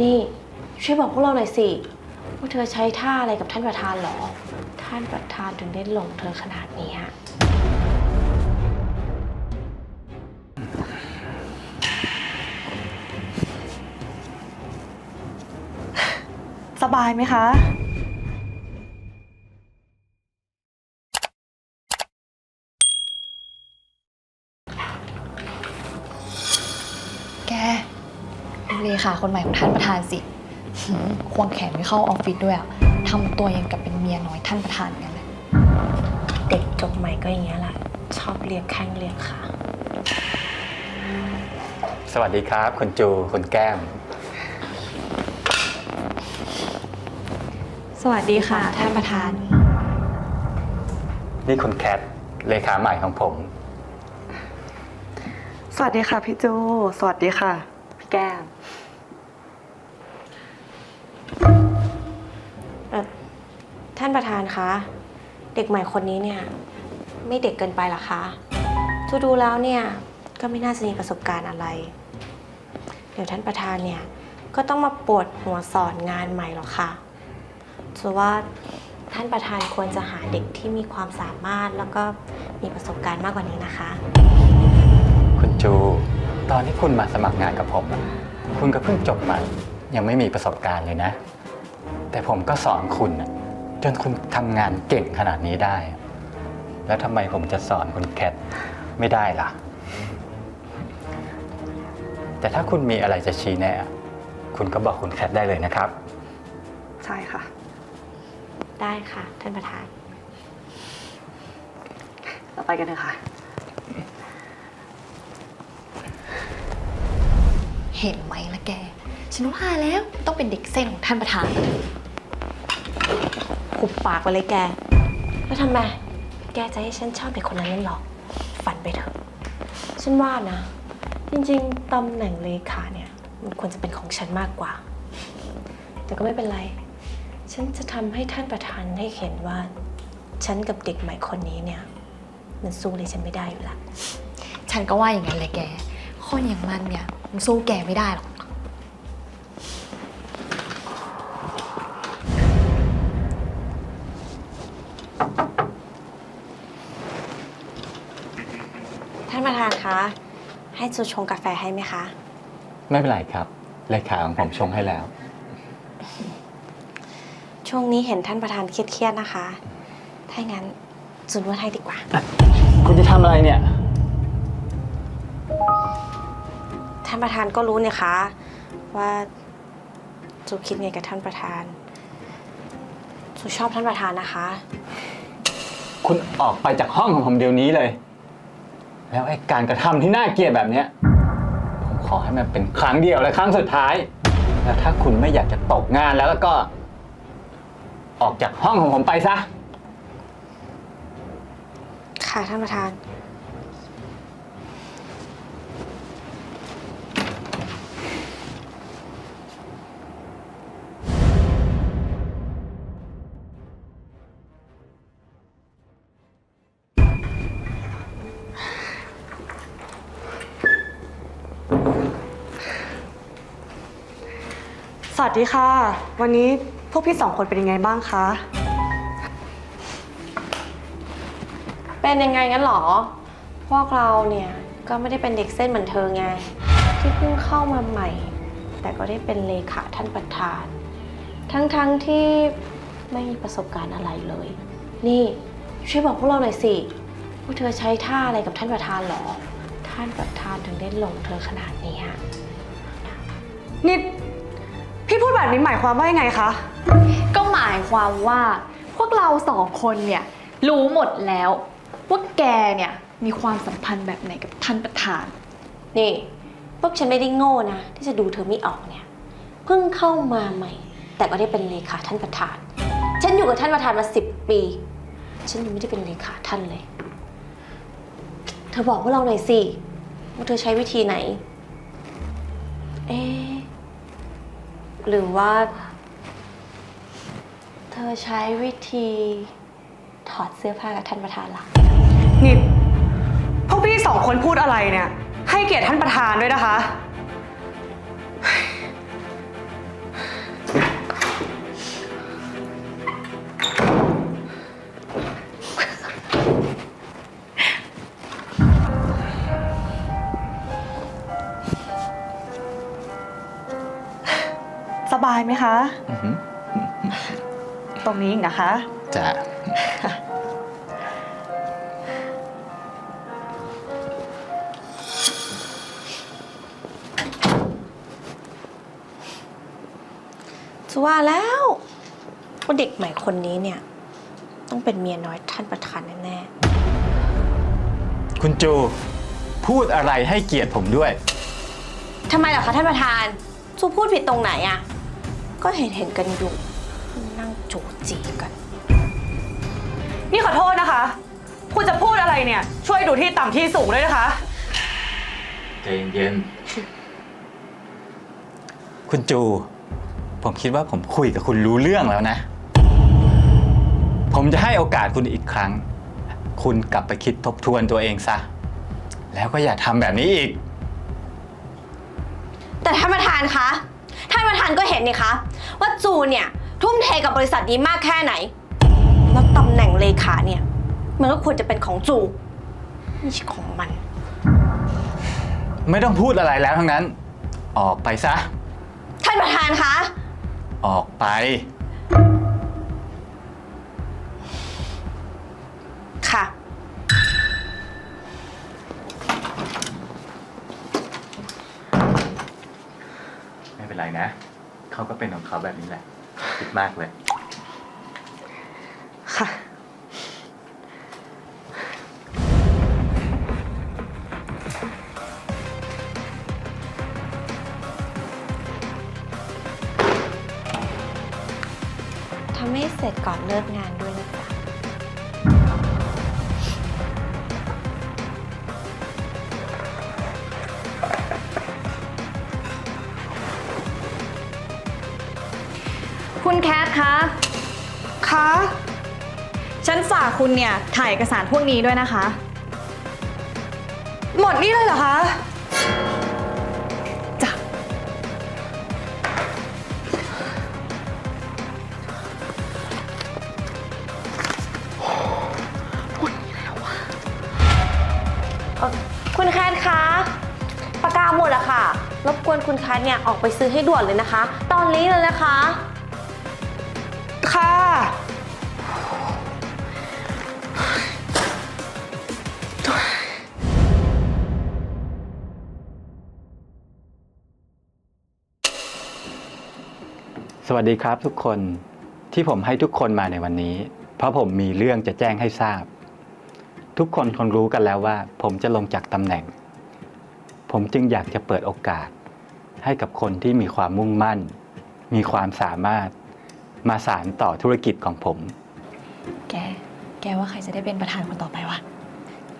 นี่ช่วยบอกพวกเราหน่อยสิ ว่าเธอใช้ท่าอะไรกับท่านประธานหรอ ท่านประธานถึงได้หลงเธอขนาดนี้อะสบายไหมคะ แกดู เลขาคนใหม่ของท่านประธานสิหืมควงแขนไม่เข้าออฟฟิศด้วยอะทำตัวยังกับเป็นเมียน้อยท่านประธานกันเลยเด็กจบใหม่ก็อย่างเงี้ยแหละชอบเรียกแข้งเรียกขาสวัสดีครับ คุณจู คุณแก้ม สวัสดีค่ะ ท่านประธาน นี่คุณแคท เลขาใหม่ของผม สวัสดีค่ะพี่จู สวัสดีค่ะพี่ แก้ม เอ่อท่านประธานคะ เด็กใหม่คนนี้เนี่ย ไม่เด็กเกินไปหรอคะดูดูแล้วเนี่ย ก็ไม่น่าจะมีประสบการณ์อะไร เดี๋ยวท่านประธานเนี่ย ก็ต้องมาปวดหัวสอนงานใหม่หรอกค่ะส่วนว่าท่านประธานควรจะหาเด็กที่มีความสามารถแล้วก็มีประสบการณ์มากกว่านี้นะคะ คุณจู ตอนที่คุณมาสมัครงานกับผมอะคุณก็เพิ่งจบใหม่ ยังไม่มีประสบการณ์เลยนะ แต่ผมก็สอนคุณอะจนคุณทำงานเก่งขนาดนี้ได้อะแล้วทำไมผมจะสอนคุณแคทไม่ได้ล่ะ แต่ถ้าคุณมีอะไรจะชี้แนะคุณก็บอกคุณแคทได้เลยนะครับ ใช่ค่ะ ได้ค่ะ ท่านประธาน เราไปกันเถอะค่ะ เห็นไหมละแก ฉันว่าแล้วต้องเป็นเด็กเส้นของท่านประธานหุบปากไปเลยแก แล้วทำไม แกจะให้ฉันชอบเด็กคนนั้นนั่นหรอ ฝันไปเถอะ ฉันว่านะ จริงๆตำแหน่งเลขาเนี่ย มันควรจะเป็นของฉันมากกว่า แต่ก็ไม่เป็นไร ฉันจะทำให้ท่านประธานได้เห็นว่า ฉันกับเด็กใหม่คนนี้เนี่ย มันสู้เลยฉันไม่ได้อยู่ละ ฉันก็ว่าอย่างนั้นเลยแก คนอย่างมันเนี่ย มันสู้แกไม่ได้หรอก ท่านประธานคะ ให้จูชงกาแฟให้ไหมคะ ไม่เป็นไรครับ เลขาของผมชงให้แล้ว ช่วงนี้เห็นท่านประธานเครียดๆนะคะ ถ้าอย่างนั้นจูนวดให้ดีกว่า คุณจะทำอะไรเนี่ย ประธานก็รู้เนี่ยคะ ว่าจูคิดไงกับท่านประธานจูชอบท่านประธานนะคะ คุณออกไปจากห้องของผมเดี๋ยวนี้เลย แล้วไอ้การกระทำที่น่าเกลียดแบบเนี้ยผมขอให้มันเป็นครั้งเดียวและครั้งสุดท้าย แล้วถ้าคุณไม่อยากจะตกงานแล้วก็ ออกจากห้องของผมไปซะ ค่ะท่านประธาน สวัสดีค่ะ วันนี้พวกพี่สองคนเป็นยังไงบ้างคะ เป็นยังไงงั้นหรอ พวกเราเนี่ยก็ไม่ได้เป็นเด็กเส้นเหมือนเธอไง ที่เพิ่งเข้ามาใหม่ แต่ก็ได้เป็นเลขาท่านประธาน ทั้งๆทที่ไม่มีประสบการณ์อะไรเลย นี่ช่วยบอกพวกเราหน่อยสิว่าเธอใช้ท่าอะไรกับท่านประธานเหรอ ท่านประธานถึงได้หลงเธอขนาดนี้อะนี่ พี่พูดแบบนี้หมายความว่ายังไงคะ ก็หมายความว่า พวกเราสองคนเนี่ยรู้หมดแล้ว ว่าแกเนี่ยมีความสัมพันธ์แบบไหนกับท่านประธาน นี่พวกฉันไม่ได้โง่นะ ที่จะดูเธอไม่ออกเนี่ย เพิ่งเข้ามาใหม่ แต่ก็ได้เป็นเลขาท่านประธาน ฉันอยู่กับท่านประธานมาสิบปี ฉันยังไม่ได้เป็นเลขาท่านเลย เธอบอกพวกเราหน่อยสิว่าเธอใช้วิธีไหน เอ๊ะ หรือว่า เธอใช้วิธีถอดเสื้อผ้ากับท่านประธานล่ะ นี่พวกพี่สองคนพูดอะไรเนี่ย ให้เกียรติท่านประธานด้วยนะคะ บายไหมคะ อือหือตรงนี้อีกนะคะ จ้ะจะว่าแล้วว่าเด็กใหม่คนนี้เนี่ย ต้องเป็นเมียน้อยท่านประธานแน่คุณจู พูดอะไรให้เกียรติผมด้วย ๆทำไมล่ะคะท่านประธานจูพูดผิดตรงไหนอะ ก็เห็นเห็นๆกันอยู่ นั่งจูจีกัน นี่ขอโทษนะคะ คุณจะพูดอะไรเนี่ย ช่วยดูที่ต่ำที่สูงด้วยนะคะ ใจเย็นคุณจู ผมคิดว่าผมคุยกับคุณรู้เรื่องแล้วนะ ผมจะให้โอกาสคุณอีกครั้ง คุณกลับไปคิดทบทวนตัวเองซะ แล้วก็อย่าทำแบบนี้อีก แต่ท่านประธานคะท่านประธานก็เห็นนี่คะ ว่าจูนเนี่ย ทุ่มเทกับบริษัทนี้มากแค่ไหน แล้วตำแหน่งเลขาเนี่ย มันก็ควรจะเป็นของจูไม่ใช่ของมัน ไม่ต้องพูดอะไรแล้วทั้งนั้น ออกไปซะ ท่านประธานคะ ออกไป ค่ะ ไม่เป็นไรนะ เขาก็เป็นของเขาแบบนี้แหละ คิดมากเลย ค่ะ ทำให้เสร็จก่อนเลิกงานด้วยนะจ๊ะ คุณแคทคะ คะ ฉันฝากคุณเนี่ยถ่ายเอกสารพวกนี้ด้วยนะคะ หมดนี่เลยเหรอคะ จ้ะเอ่อคุณแคทคะปากกาหมดแล้วค่ะ รบกวนคุณแคทเนี่ยออกไปซื้อให้ด่วนเลยนะคะ ตอนนี้เลยนะคะค่ะ วัสดีครับทุกคนที่ผมให้ทุกคนมาในวันนี้ เพราะผมมีเรื่องจะแจ้งให้ทราบ ทุกคนคงรู้กันแล้วว่า ผมจะลงจากตำแหน่ง ผมจึงอยากจะเปิดโอกาส ให้กับคนที่มีความมุ่งมั่น มีความสามารถมาสานต่อธุรกิจของผม แก แกว่าใครจะได้เป็นประธานคนต่อไปวะ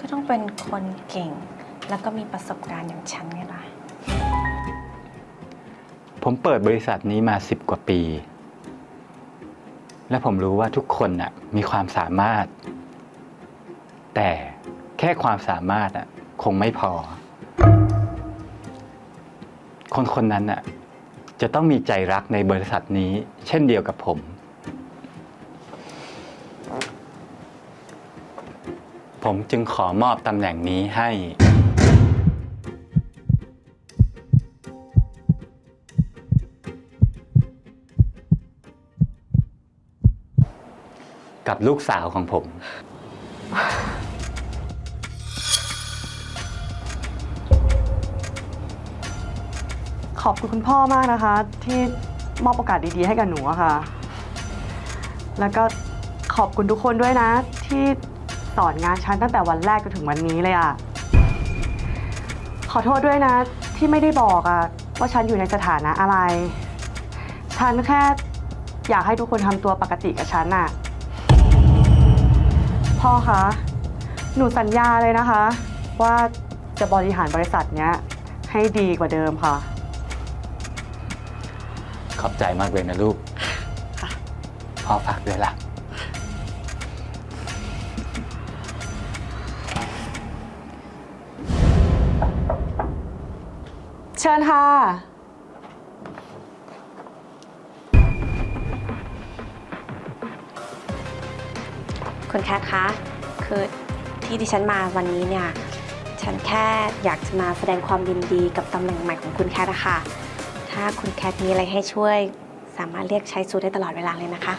ก็ต้องเป็นคนเก่ง แล้วก็มีประสบการณ์อย่างฉันไงล่ะ ผมเปิดบริษัทนี้มาสิบกว่าปี และผมรู้ว่าทุกคนน่ะมีความสามารถ แต่แค่ความสามารถอะคงไม่พอ คนคนนั้นน่ะจะต้องมีใจรักในบริษัทนี้ เช่นเดียวกับผม ผมจึงขอมอบตำแหน่งนี้ให้ กับลูกสาวของผม ขอบคุณคุณพ่อมากนะคะ ที่มอบโอกาสดีๆ ให้กับหนูอะค่ะ แล้วก็ขอบคุณทุกคนด้วยนะ ที่สอนงานฉันตั้งแต่วันแรกจนถึงวันนี้เลยอะขอโทษด้วยนะ ที่ไม่ได้บอกอะว่าฉันอยู่ในสถานะอะไร ฉันแค่อยากให้ทุกคนทำตัวปกติกับฉันน่ะ พ่อคะ หนูสัญญาเลยนะคะ ว่าจะบริหารบริษัทเนี้ย ให้ดีกว่าเดิมค่ะ ขอบใจมากเลยนะลูก พ่อฝากด้วยล่ะ เชิญค่ะ คุณแคทคะ คือที่ดิฉันมาวันนี้เนี่ย ฉันแค่อยากจะมาแสดงความยินดีกับตำแหน่งใหม่ของคุณแคทอะคะ ถ้าคุณแคทมีอะไรให้ช่วย สามารถเรียกใช้ซูได้ตลอดเวลาเลยนะคะ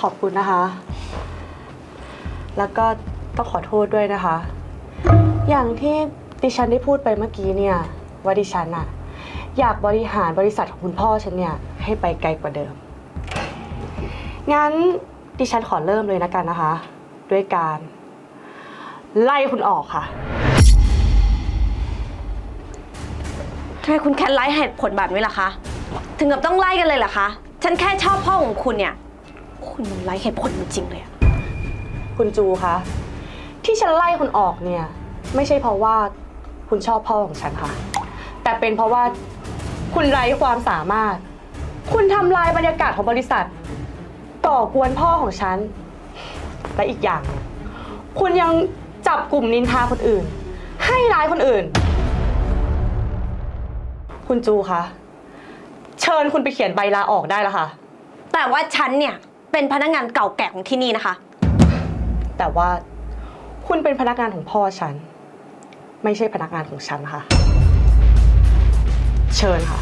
ขอบคุณนะคะ แล้วก็ต้องขอโทษด้วยนะคะ อย่างที่ดิฉันได้พูดไปเมื่อกี้เนี่ยว่าดิฉันอะอยากบริหารบริษัทของคุณพ่อฉันเนี่ยให้ไปไกลกว่าเดิม งั้น ดิฉันขอเริ่มเลยนะกันนะคะ ด้วยการ ไล่คุณออกค่ะ ทำไมคุณแคทไลท์เหตุผลแบบนี้ล่ะคะ ถึงกับต้องไล่กันเลยเหรอคะ ฉันแค่ชอบพ่อของคุณเนี่ย คุณมันไล่เหตุผลจริงๆเลยอะคุณจูคะที่ฉันไล่คุณออกเนี่ย ไม่ใช่เพราะว่าคุณชอบพ่อของฉันค่ะ แต่เป็นเพราะว่าคุณไร้ความสามารถ คุณทำลายบรรยากาศของบริษัท ก่อกวนพ่อของฉัน และอีกอย่างเนี่ยคุณยังจับกลุ่มนินทาคนอื่น ให้ร้ายคนอื่น คุณจูคะ เชิญคุณไปเขียนใบลาออกได้แล้วค่ะ แต่ว่าฉันเนี่ยเป็นพนักงานเก่าแก่ของที่นี่นะคะ แต่ว่าคุณเป็นพนักงานของพ่อฉัน ไม่ใช่พนักงานของฉันค่ะ เชิญค่ะ